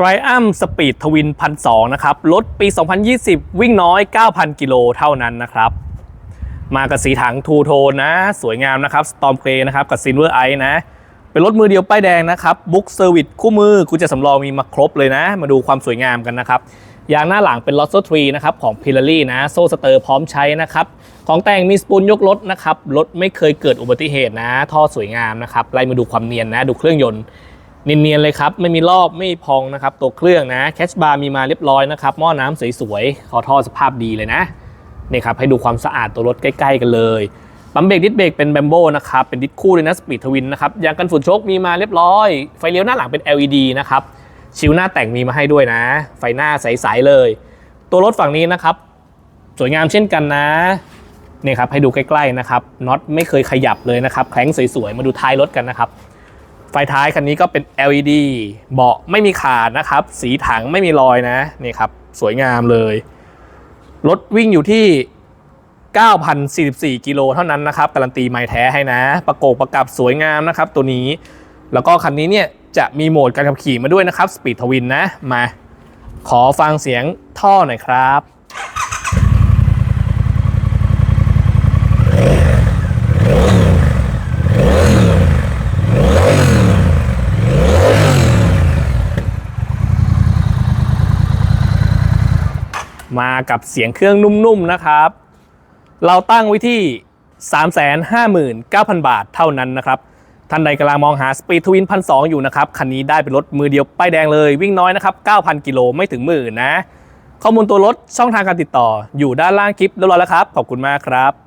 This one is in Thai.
Triumph Speed Twin 1,200 นะครับ รถปี 2020 วิ่งน้อย 9,000 กิโลเท่านั้นนะครับ มากับสีถังทูโทนนะ สวยงามนะครับ Storm Grey นะครับ กับ Silver Ice นะ เป็นรถมือเดียวป้ายแดงนะครับบุ๊กเซอร์วิสคู่มือกุญแจสำรองมีมาครบเลยนะ มาดูความสวยงามกันนะครับยางหน้าหลังเป็น l o s s o 3นะครับของ p i l a r i นะโซ่สเตอร์พร้อมใช้นะครับของแต่งมีสปูลยกรถนะครับรถไม่เคยเกิดอุบัติเหตุนะ ท่อสวยงามนะครับไล่มาดูความเนียนนะ ดูเครื่องยนต์ เนียนๆเลยครับ ไม่มีรอบไม่มีพองนะครับ ตัวเครื่องนะแคชบาร์มีมาเรียบร้อยนะครับ หม้อน้ำสวยๆขอท่อสภาพดีเลยนะนี่ครับให้ดูความสะอาดตัวรถใกล้ ๆ กันเลยปั๊มเบรกดิสเบรกเป็นแบมโบนะครับ เป็นดิสคู่เลยนะสปีดทวินนะครับยางกันฝุ่นโชคมีมาเรียบร้อย ไฟเลี้ยวหน้าหลังเป็น LED นะครับชิวหน้าแต่งมีมาให้ด้วยนะ ไฟหน้าใสๆเลย ตัวรถฝั่งนี้นะครับ สวยงามเช่นกันนะนี่ครับให้ดูใกล้ๆนะครับน็อตไม่เคยขยับเลยนะครับแข็งสวยๆมาดูท้ายรถกันนะครับ ไฟท้ายคันนี้ก็เป็น LED เบาะไม่มีขาดนะครับ สีถังไม่มีรอยนะนี่ครับ สวยงามเลย รถวิ่งอยู่ที่ 9,044 กิโลเท่านั้นนะครับ การันตีไม้แท้ให้นะ ประกบประกับสวยงามนะครับ ตัวนี้ แล้วก็คันนี้เนี่ยจะมีโหมดการขับขี่มาด้วยนะครับ Speed Twin นะ มา ขอฟังเสียงท่อหน่อยครับ มากับเสียงเครื่องนุ่มๆนะครับ เราตั้งไว้ที่ 359,000 บาทเท่านั้นนะครับ ท่านใดกำลังมองหา Speed Twin 1,200อยู่นะครับ คันนี้ได้เป็นรถมือเดียวป้ายแดงเลย วิ่งน้อยนะครับ 9,000 กิโลไม่ถึงหมื่นนะ ข้อมูลตัวรถช่องทางการติดต่ออยู่ด้านล่างคลิปเรียบร้อยแล้วครับ ขอบคุณมากครับ